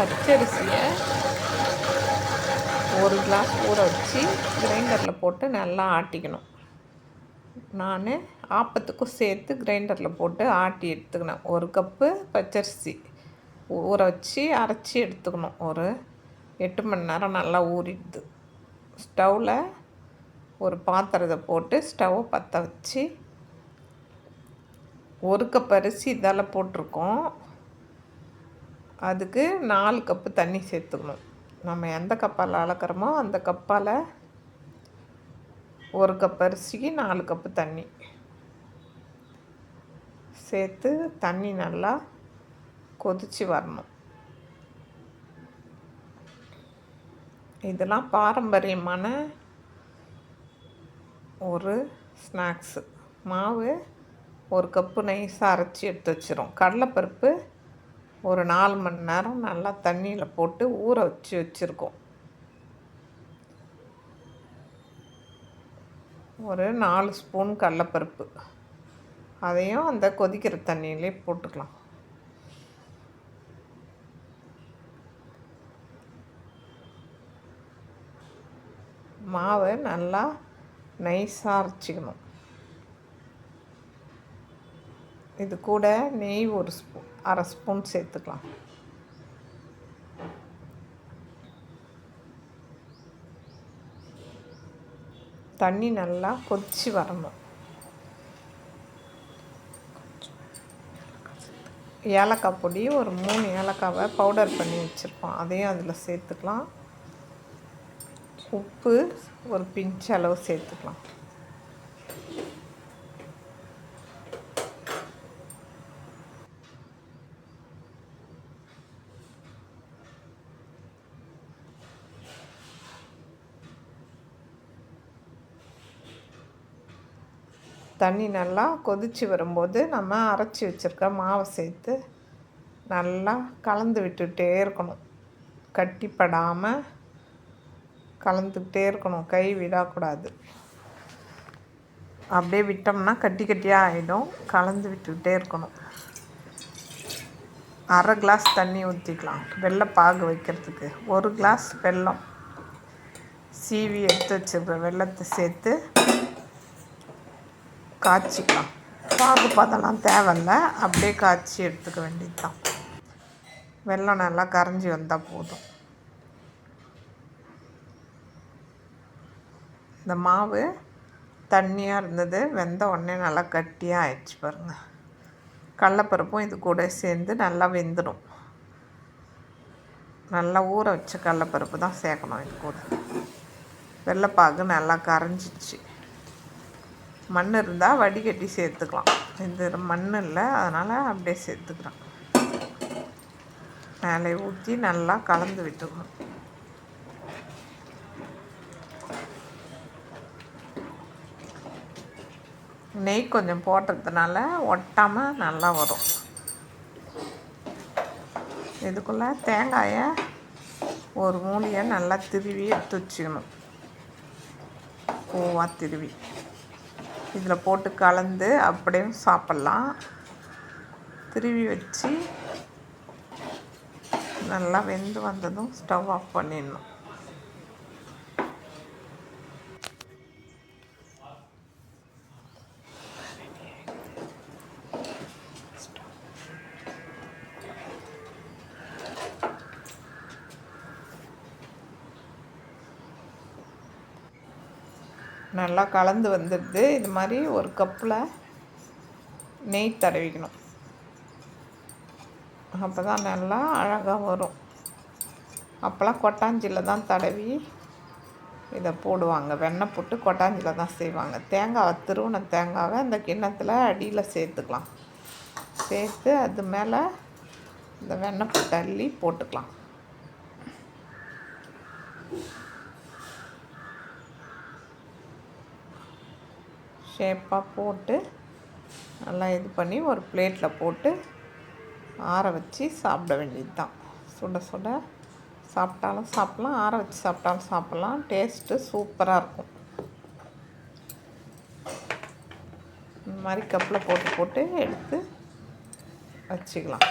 பச்சரிசியை ஒரு கிளாஸ் ஊற வச்சு கிரைண்டரில் போட்டு நல்லா ஆட்டிக்கணும். நான் ஆப்பத்துக்கும் சேர்த்து கிரைண்டரில் போட்டு ஆட்டி எடுத்துக்கணும். ஒரு கப்பு பச்சரிசி ஊற வச்சு அரைச்சி எடுத்துக்கணும். ஒரு எட்டு மணி நேரம் நல்லா ஊறிடுது. ஸ்டவ்வில் ஒரு பாத்திரத்தை போட்டு ஸ்டவ்வை பற்ற வச்சு ஒரு கப் அரிசி இதால் போட்டிருக்கோம். அதுக்கு நாலு கப்பு தண்ணி சேர்த்துக்கணும். நம்ம எந்த கப்பால் அளக்கிறோமோ அந்த கப்பால் ஒரு கப் அரிசிக்கு நாலு கப்பு தண்ணி சேர்த்து தண்ணி நல்லா கொதித்து வரணும். இதெல்லாம் பாரம்பரியமான ஒரு ஸ்நாக்ஸு. மாவு ஒரு கப்பு நைஸாக அரைச்சி எடுத்து வச்சிரும். கடலைப்பருப்பு ஒரு நாலு மணி நேரம் நல்லா தண்ணியில் போட்டு ஊற வச்சு வச்சுருக்கோம். ஒரு நாலு ஸ்பூன் கடலப்பருப்பு. அதையும் அந்த கொதிக்கிற தண்ணியிலே போட்டுக்கலாம். மாவை நல்லா நைஸாக அரைச்சிக்கணும். இது கூட நெய் ஒரு ஸ்பூன் அரை ஸ்பூன் சேர்த்துக்கலாம். தண்ணி நல்லா கொதித்து வரணும். ஏலக்காய் பொடி ஒரு மூணு ஏலக்காவை பவுடர் பண்ணி வச்சுருப்போம். அதையும் அதில் சேர்த்துக்கலாம். உப்பு ஒரு பிஞ்ச் அளவு சேர்த்துக்கலாம். தண்ணி நல்லா கொதித்து வரும்போது நம்ம அரைச்சி வச்சுருக்க மாவை சேர்த்து நல்லா கலந்து விட்டுகிட்டே இருக்கணும். கட்டிப்படாமல் கலந்துக்கிட்டே இருக்கணும். கை விடக்கூடாது. அப்படியே விட்டோம்னா கட்டி கட்டியாக ஆகிடும் கலந்து விட்டுக்கிட்டே இருக்கணும். அரை கிளாஸ் தண்ணி ஊற்றிக்கலாம் வெள்ளை பாகு வைக்கிறதுக்கு. ஒரு கிளாஸ் வெல்லம். சீவி எடுத்து வச்சுருக்க வெள்ளத்தை சேர்த்து காய்ச்சிக்கலாம். பாகு பதம்லாம் தேவையில்ல. அப்படியே காய்ச்சி எடுத்துக்க வேண்டியது தான் வெள்ளம் நல்லா கரைஞ்சி வந்தால் போதும். இந்த மாவு தண்ணியாக இருந்தது. வெந்த உடனே நல்லா கட்டியாக ஆயிடுச்சு பாருங்கள் கடலப்பருப்பும் இது கூட சேர்ந்து நல்லா வெந்துடும். நல்லா ஊற வச்ச கடலப்பருப்பு தான் சேர்க்கணும் இது கூட. வெள்ளைப்பாகு நல்லா கரைஞ்சிச்சு. மண் இருந்தால் வடிகட்டி சேர்த்துக்கலாம். இந்த மண் இல்லை அதனால் அப்படியே சேர்த்துக்கிறேன் மேலே ஊற்றி நல்லா கலந்து விட்டுக்கணும். நெய் கொஞ்சம் போடுறதுனால ஒட்டாமல் நல்லா வரும். இதுக்குள்ளே தேங்காயை ஒரு மூலியை நல்லா திருவி எடுத்து வச்சுக்கணும். பூவாக திருவி. இதில் போட்டு கலந்து அப்படியும் சாப்பிட்லாம். திருவி வச்சு நல்லா வெந்து வந்ததும் ஸ்டவ் ஆஃப் பண்ணிடணும். நல்லா கலந்து வந்துடுது. இது மாதிரி ஒரு கப்பில் நெய் தடவிக்கணும். அப்போ தான் நல்லா அழகாக வரும். அப்போல்லாம் கொட்டாஞ்சியில் தான் தடவி இதை போடுவாங்க. வெண்ணெய் போட்டு கொட்டாஞ்சியில் தான் செய்வாங்க. தேங்காவை திருவண்ண தேங்காவை அந்த கிண்ணத்தில் அடியில் சேர்த்துக்கலாம். சேர்த்து அது மேலே இந்த வெண்ணெய் போட்டு அள்ளி போட்டுக்கலாம். ஷேப்பாக போட்டு நல்லா இது பண்ணி ஒரு பிளேட்டில் போட்டு ஆற வச்சு சாப்பிட வேண்டியது தான் சுட சுட சாப்பிட்டாலும் சாப்பிட்லாம் ஆற வச்சு சாப்பிட்டாலும் சாப்பிட்லாம். டேஸ்ட்டு சூப்பராக இருக்கும். இந்த மாதிரி கப்பில் போட்டு போட்டு எடுத்து வச்சுக்கலாம்.